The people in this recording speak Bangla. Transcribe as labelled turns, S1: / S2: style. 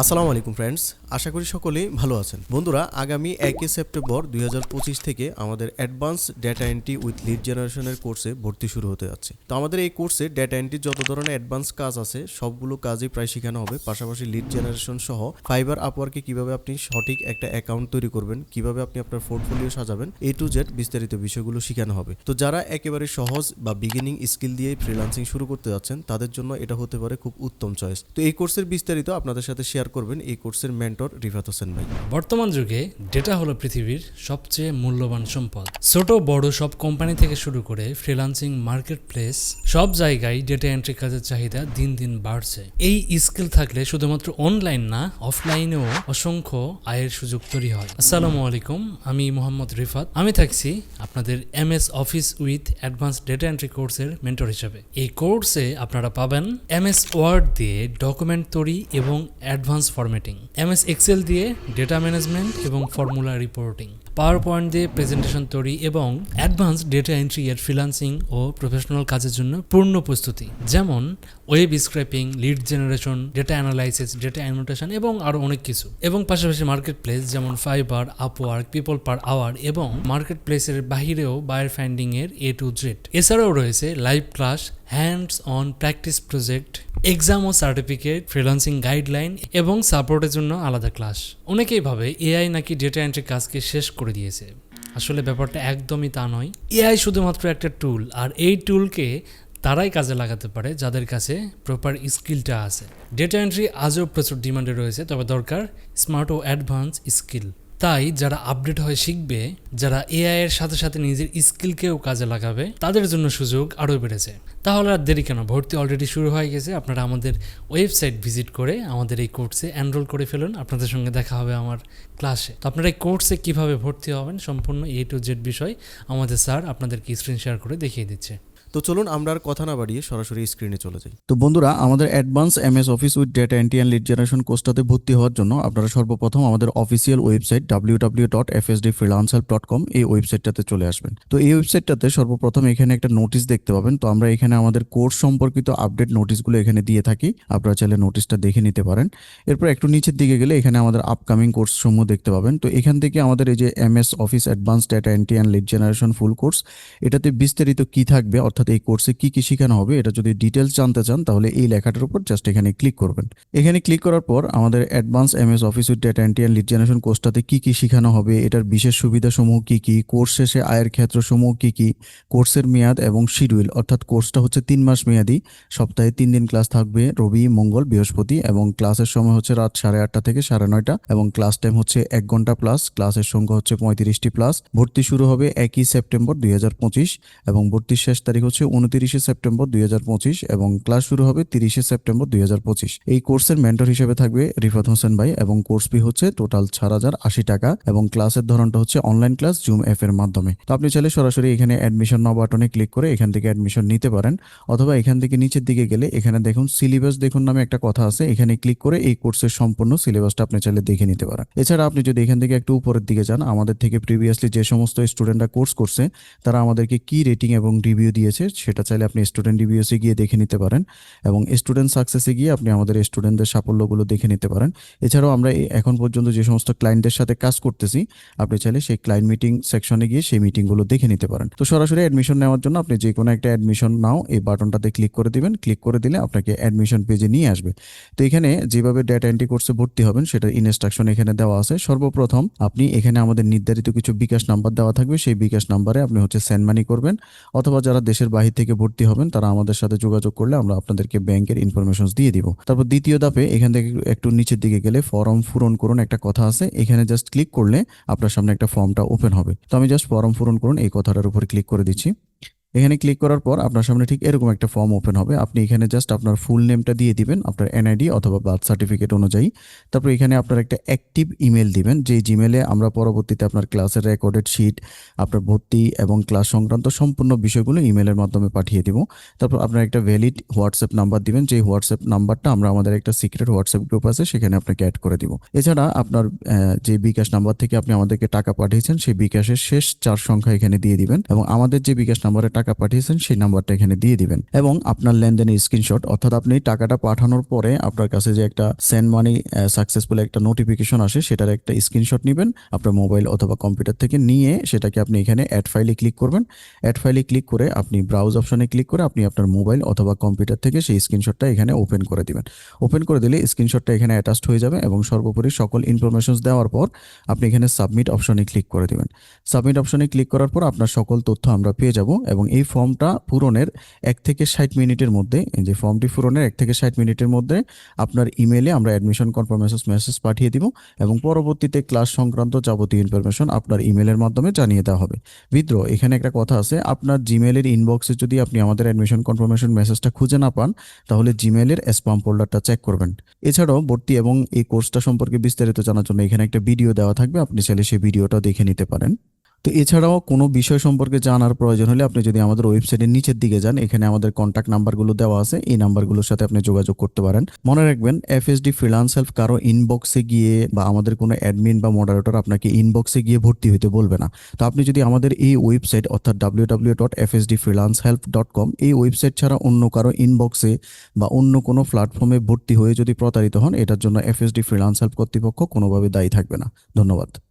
S1: আসসালামু আলাইকুম ফ্রেন্ডস আশা করি সকলেই ভালো আছেন। বন্ধুরা, আগামী একই সেপ্টেম্বর দুই হাজার পঁচিশ থেকে আমাদের advance data entry with lead জেনারেশনের কোর্সে ভর্তি শুরু হতে যাচ্ছে। তো আমাদের এই কোর্সে ডেটা এন্ট্রির যত ধরনের অ্যাডভান্স কাজ আছে, সবগুলো কাজই প্রায় শেখানো হবে। পাশাপাশি লিড জেনারেশন সহ ফাইবার আপওয়ার্কে কীভাবে আপনি সঠিক একটা অ্যাকাউন্ট তৈরি করবেন, কীভাবে আপনি আপনার পোর্টফোলিও সাজাবেন, এ টু জেড বিস্তারিত বিষয়গুলো শেখানো হবে। তো যারা একেবারে সহজ বা বিগিনিং স্কিল দিয়ে ফ্রিল্যান্সিং শুরু করতে যাচ্ছেন, তাদের জন্য এটা হতে পারে খুব উত্তম চয়েস তো এই কোর্সের বিস্তারিত আপনাদের সাথে শেয়ার করবেন এই কোর্সের মেন্টর রিফাত হোসেন ভাই।
S2: বর্তমান যুগে ডেটা হলো পৃথিবীর সবচেয়ে মূল্যবান সম্পদ। ছোট, বড় সব কোম্পানি থেকে শুরু করে ফ্রিল্যান্সিং মার্কেট প্লেস সব জায়গায় ডেটা এন্ট্রি কাজের চাহিদা দিন দিন বাড়ছে। এই স্কিল থাকলে শুধুমাত্র অনলাইন না অফলাইনেও অসংখ্য আয়ের সুযোগ তৈরি হয়। আসসালামু আলাইকুম, আমি মোহাম্মদ রিফাত। আমি থাকছি আপনাদের M S office with advance data entry কোর্সের মেন্টর হিসেবে। এই কোর্সে আপনারা পাবেন এম এস ওয়ার্ড দিয়ে ডকুমেন্ট তৈরি এবং advance formatting M S excel দিয়ে ডেটা ম্যানেজমেন্ট এবং ফর্মুলা রিপোর্টিং পাওয়ার পয়েন্ট দিয়ে প্রেজেন্টেশন তৈরি এবং অ্যাডভান্স ডেটা এন্ট্রি এর ফ্রিলান্সিং ও প্রফেশনাল কাজের জন্য পূর্ণ প্রস্তুতি, যেমন web scraping, lead generation, data analysis, data annotation এবং আরও অনেক কিছু, এবং পাশাপাশি মার্কেট প্লেস যেমন Fiverr Upwork people per hour এবং মার্কেট প্লেসের বাহিরেও বায়ার ফাইন্ডিং এর এ টু জেড এছাড়াও রয়েছে live class hands on practice project exam O certificate freelancing guideline এবং সাপোর্টের জন্য আলাদা ক্লাস অনেকেই ভাবে এআই নাকি ডেটা এন্ট্রি কাজকে শেষ করে দিয়েছে। আসলে ব্যাপারটা একদমই তা নয়। এআই শুধুমাত্র একটা টুল আর এই টুলকে তারাই কাজে লাগাতে পারে যাদের কাছে প্রপার স্কিলটা আছে। ডেটা এন্ট্রি আজও প্রচুর ডিমান্ডে রয়েছে, তবে দরকার স্মার্ট ও অ্যাডভান্স স্কিল তাই যারা আপডেট হয়ে শিখবে, যারা এআই এর সাথে সাথে নিজের স্কিলকেও কাজে লাগাবে, তাদের জন্য সুযোগ আরও বেড়েছে। তাহলে আর দেরি কেন? ভর্তি অলরেডি শুরু হয়ে গেছে। আপনারা আমাদের ওয়েবসাইট ভিজিট করে আমাদের এই কোর্সে এনরোল করে ফেলুন। আপনাদের সঙ্গে দেখা হবে আমার ক্লাসে তো আপনারা এই কোর্সে কীভাবে ভর্তি হবেন, সম্পূর্ণ এ টু জেড বিষয় আমাদের স্যার আপনাদেরকে স্ক্রিন শেয়ার করে দেখিয়ে দিচ্ছে।
S1: তো চলুন আমরা আর কথা না বাড়িয়ে সরাসরি স্ক্রিনে চলে যাই।
S3: তো বন্ধুরা, আমাদের advance MS office with data entry and lead generation কোর্সটাতে ভর্তি হওয়ার জন্য আপনারা সর্বপ্রথম আমাদের official website W W dot F S D freelance dot com এই ওয়েবসাইটটাতে চলে আসবেন। তো এই ওয়েবসাইটটাতে সর্বপ্রথম এখানে একটা নোটিশ দেখতে পাবেন। তো আমরা এখানে আমাদের কোর্স সম্পর্কিত আপডেট নোটিশগুলো এখানে দিয়ে থাকি। আপনারা চাইলে নোটিশটা দেখে নিতে পারেন। এরপর একটু নিচের দিকে গেলে এখানে আমাদের আপকামিং কোর্স সমূহ দেখতে পাবেন। তো এখান থেকে আমাদের এই যে M S office advance data entry and lead generation full course এটাতে বিস্তারিত কি থাকবে? অর্থাৎ এই কোর্সে কি কি শেখানো হবে, এটা যদি ডিটেলস জানতে চান, তাহলে এই লেখাটার উপর জাস্ট এখানে ক্লিক করবেন। এখানে ক্লিক করার পর আমাদের advance M S office with data entry lead generation কোর্সটাতে কি কি শেখানো হবে, এটার বিশেষ সুবিধাসমূহ কি কি কোর্স শেষে আয়ের ক্ষেত্রসমূহ কি কি কোর্সের মেয়াদ এবং শিডিউল অর্থাৎ কোর্সটা হচ্ছে তিন মাস মেয়াদি, সপ্তাহে তিন দিন ক্লাস থাকবে, রবি, মঙ্গল, বৃহস্পতি এবং ক্লাসের সময় হচ্ছে রাত সাড়ে আটটা থেকে সাড়ে নয়টা এবং ক্লাস টাইম হচ্ছে এক ঘণ্টা প্লাস ক্লাসের সংখ্যা হচ্ছে পঁয়ত্রিশটি প্লাস ভর্তি শুরু হবে একই সেপ্টেম্বর দুই হাজার পঁচিশ এবং ভর্তির শেষ তারিখ হচ্ছে উনত্রিশে সেপ্টেম্বর দুই হাজার পঁচিশ এবং ক্লাস শুরু হবে তিরিশে সেপ্টেম্বর দুই হাজার পঁচিশ। এই কোর্সের মেন্টর হিসেবে থাকবে রিফাত হোসেন ভাই এবং কোর্স ফি হচ্ছে টোটাল চার হাজার আশি টাকা এবং ক্লাসের ধরনটা হচ্ছে অনলাইন ক্লাস জুম অ্যাপ এর মাধ্যমে। তো আপনি চাইলে সরাসরি এখানে অ্যাডমিশন নাও বাটনে ক্লিক করে এখান থেকে অ্যাডমিশন নিতে পারেন অথবা এখান থেকে নিচের দিকে গেলে এখানে দেখুন সিলেবাস দেখুন নামে একটা কথা আছে, এখানে ক্লিক করে এই কোর্সের সম্পূর্ণ সিলেবাসটা আপনি চাইলে দেখে নিতে পারেন। এছাড়া আপনি যদি এখান থেকে একটু উপরের দিকে যান, আমাদের থেকে প্রিভিয়াসলি যে সমস্ত স্টুডেন্টরা কোর্স করছে, তারা আমাদেরকে কি রেটিং এবং রিভিউ দিয়েছে সেটা চাইলে আপনি স্টুডেন্ট রিভিউসে গিয়ে দেখে নিতে পারেন এবং স্টুডেন্ট সাকসেসে গিয়ে আপনি আমাদের স্টুডেন্টদের সাফল্যগুলো দেখে নিতে পারেন। এছাড়াও আমরা এখন পর্যন্ত যে সমস্ত ক্লায়েন্টদের সাথে কাজ করতেছি, আপনি চাইলে সেই ক্লায়েন্ট মিটিং সেকশনে গিয়ে সেই মিটিংগুলো দেখে নিতে পারেন। তো সরাসরি অ্যাডমিশন নেওয়ার জন্য আপনি যে কোনো একটা অ্যাডমিশন নাও, এই বাটনটাতে ক্লিক করে দিবেন। ক্লিক করে দিলে আপনাকে অ্যাডমিশন পেজে নিয়ে আসবে। তো এখানে যেভাবে ডেটা এন্ট্রি কোর্সে ভর্তি হবেন, সেটার ইনস্ট্রাকশন এখানে দেওয়া আছে। সর্বপ্রথম আপনি এখানে আমাদের নির্ধারিত কিছু বিকাশ নাম্বার দেওয়া থাকবে। সেই বিকাশ নাম্বারে আপনি হচ্ছে সেন্ড মানি করবেন। অথবা যারা দেশের বাহির থেকে ভর্তি হবেন, তারা আমাদের সাথে যোগাযোগ করলে আমরা আপনাদেরকে ব্যাংকের ইনফরমেশন দিয়ে দিব। তারপর দ্বিতীয় ধাপে এখান থেকে একটু নিচের দিকে গেলে ফর্ম পূরণ করুন একটা কথা আছে, এখানে জাস্ট ক্লিক করলে আপনার সামনে একটা ফর্মটা ওপেন হবে। তো আমি জাস্ট ফর্ম পূরণ করুন, এই কথাটার উপর ক্লিক করে দিচ্ছি। এখানে ক্লিক করার পর আপনার সামনে ঠিক এরকম একটা ফর্ম ওপেন হবে। আপনি এখানে জাস্ট আপনার ফুল নেমটা দিয়ে দিবেন, আপনার এনআইডি অথবা বার্থ সার্টিফিকেট অনুযায়ী। তারপর এখানে আপনার একটা অ্যাক্টিভ ইমেল দিবেন যে জিমেলে আমরা পরবর্তীতে আপনার ক্লাসের রেকর্ডেড শিট আপনার ভর্তি এবং ক্লাস সংক্রান্ত সম্পূর্ণ বিষয়গুলো ইমেলের মাধ্যমে পাঠিয়ে দিব। তারপর আপনার একটা ভ্যালিড হোয়াটসঅ্যাপ নাম্বার দিবেন যে হোয়াটসঅ্যাপ নাম্বারটা আমরা আমাদের একটা সিক্রেট হোয়াটসঅ্যাপ গ্রুপ আছে, সেখানে আপনাকে অ্যাড করে দিব। এছাড়া আপনার যে বিকাশ নাম্বার থেকে আপনি আমাদেরকে টাকা পাঠিয়েছেন, সেই বিকাশের শেষ চার সংখ্যা এখানে দিয়ে দিবেন এবং আমাদের যে বিকাশ নাম্বারে টাকা টাকা পাঠিয়েছেন, সেই নাম্বারটা এখানে দিয়ে দিবেন। এবং আপনার লেনদেনের স্ক্রিনশট, অর্থাৎ আপনি টাকাটা পাঠানোর পরে আপনার কাছে যে একটা সেন্ড মানি সাকসেসফুল একটা নোটিফিকেশন আসে, সেটার একটা স্ক্রিনশট নেবেন, আপনার মোবাইল অথবা কম্পিউটার থেকে নিয়ে সেটাকে আপনি এখানে অ্যাড ফাইলে ক্লিক করবেন। অ্যাড ফাইলে ক্লিক করে আপনি ব্রাউজ অপশনে ক্লিক করে আপনি আপনার মোবাইল অথবা কম্পিউটার থেকে সেই স্ক্রিনশটটা এখানে ওপেন করে দিবেন। ওপেন করে দিলে স্ক্রিনশটটা এখানে অ্যাটাচড হয়ে যাবে এবং সর্বোপরি সকল ইনফরমেশনস দেওয়ার পর আপনি এখানে সাবমিট অপশনে ক্লিক করে দিবেন। সাবমিট অপশনে ক্লিক করার পর আপনার সকল তথ্য আমরা পেয়ে যাব এবং এই ফর্মটা পূরণের এক থেকে ষাট মিনিটের মধ্যে যে ফর্মটি পূরণের এক থেকে ষাট মিনিটের মধ্যে আপনার ইমেলে আমরা অ্যাডমিশন কনফার্মেশন মেসেজ পাঠিয়ে দিব এবং পরবর্তীতে ক্লাস সংক্রান্ত যাবতীয় ইনফরমেশন আপনার ইমেলের মাধ্যমে জানিয়ে দেওয়া হবে। বিদ্রোহ এখানে একটা কথা আছে, আপনার জিমেলের ইনবক্সে যদি আপনি আমাদের অ্যাডমিশন কনফার্মেশন মেসেজটা খুঁজে না পান, তাহলে জিমেলের স্পাম ফোল্ডারটা চেক করবেন। এছাড়াও ভর্তি এবং এই কোর্সটা সম্পর্কে বিস্তারিত জানার জন্য এখানে একটা ভিডিও দেওয়া থাকবে, আপনি চাইলে সেই ভিডিওটাও দেখে নিতে পারেন। তো এছাড়াও কোনো বিষয় সম্পর্কে জানার প্রয়োজন হলে আপনি যদি আমাদের ওয়েবসাইটের নিচের দিকে যান, এখানে আমাদের কন্ট্যাক্ট নাম্বারগুলো দেওয়া আছে, এই নাম্বারগুলোর সাথে আপনি যোগাযোগ করতে পারেন। মনে রাখবেন এফএসডি ফ্রিলান্স হেল্প কারও ইনবক্সে গিয়ে বা আমাদের কোনো অ্যাডমিন বা মডারেটর আপনাকে ইনবক্সে গিয়ে ভর্তি হতে বলবে না। তো আপনি যদি আমাদের এই ওয়েবসাইট অর্থাৎ W W dot F S D freelance help dot com এই ওয়েবসাইট ছাড়া অন্য কারও ইনবক্সে বা অন্য কোনো প্ল্যাটফর্মে ভর্তি হয়ে যদি প্রতারিত হন, এটার জন্য এফএসডি ফ্রিলান্স হেল্প কর্তৃপক্ষ কোনোভাবে দায়ী থাকবে না। ধন্যবাদ।